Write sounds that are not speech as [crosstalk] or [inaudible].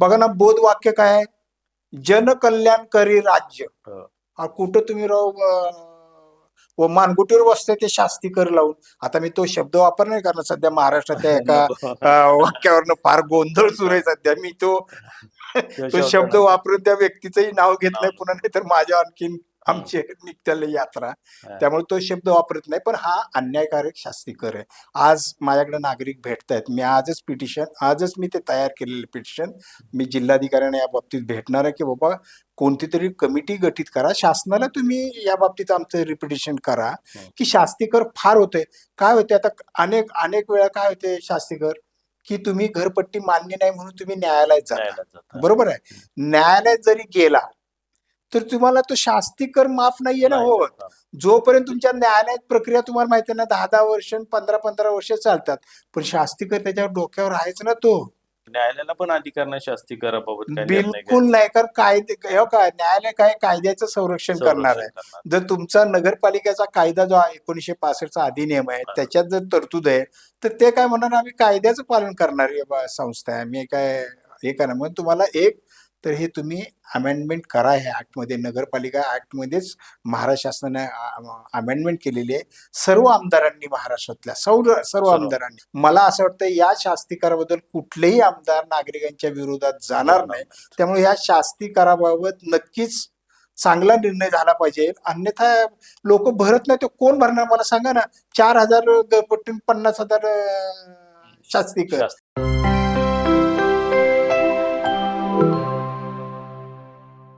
बघा ना बोध वाक्य काय आहे? जनकल्याणकारी राज्य. हो. कुठं तुम्ही व मानगुटीवर बसते ते शास्ती कर लावून. आता मी तो शब्द वापर नाही करणार सध्या महाराष्ट्राच्या [laughs] एका वाक्यावरनं फार गोंधळ सुरू आहे सध्या. मी तो [laughs] तो शब्द वापरून त्या व्यक्तीचंही नाव घेत नाही पुन्हा नाही तर माझ्या आणखीन आमची निघत्याला यात्रा. त्यामुळे तो शब्द वापरत नाही पण हा अन्यायकारक शास्तीकर आहे. आज माझ्याकडे नागरिक भेटतायत. मी आजच पिटिशन आजच मी ते तयार केलेले पिटिशन. मी जिल्हाधिकाऱ्यांना या बाबतीत भेटणार आहे की बाबा कोणती तरी कमिटी गठीत करा. शासनाला तुम्ही या बाबतीत आमचं रिपिटिशन करा. की शास्तीकर फार होते काय होते आता अनेक अनेक वेळा काय होते शास्तीकर? की तुम्ही घरपट्टी मान्य नाही म्हणून तुम्ही न्यायालयात जाता. बरोबर आहे? न्यायालयात जरी गेला तर तुम्हाला तो शास्तीकर माफ नाहीये ना हो. जोपर्यंत तुमच्या न्यायालयात प्रक्रिया तुम्हाला माहिती आहे ना दहा दहा वर्ष पंधरा पंधरा वर्ष चालतात पण शास्तीकर त्याच्यावर डोक्यावर आहेच ना तो न्यायालयाला पण अधिकार नाही शास्ती कराबाबत बिलकुल नाही कारण कायदे हे काय न्यायालय काय कायद्याचं संरक्षण. करणार आहे करणार. जर तुमचा नगरपालिकेचा कायदा जो आहे एकोणीशे पासष्टचा अधिनियम आहे. त्याच्यात जर तरतूद आहे तर ते काय म्हणणार आम्ही कायद्याचं पालन करणारी संस्था आहे आम्ही काय हे करा म्हणून तुम्हाला एक तर हे तुम्ही अमेंडमेंट करा ह्या ऍक्टमध्ये नगरपालिका ऍक्टमध्येच महाराष्ट्र शासनाने अमेंडमेंट केलेली आहे. सर्व आमदारांनी महाराष्ट्रातल्या सर्व सर्व. आमदारांनी. मला असं वाटतं या शास्तीकाराबद्दल कुठलेही आमदार नागरिकांच्या विरोधात जाणार नाही. त्यामुळे या शास्ती कराबाबत नक्कीच चांगला निर्णय झाला पाहिजे. अन्यथा लोक भरत नाही तो कोण भरणार? मला सांगा ना. चार हजार पन्नास हजार अं, शास्ती कर शास्ती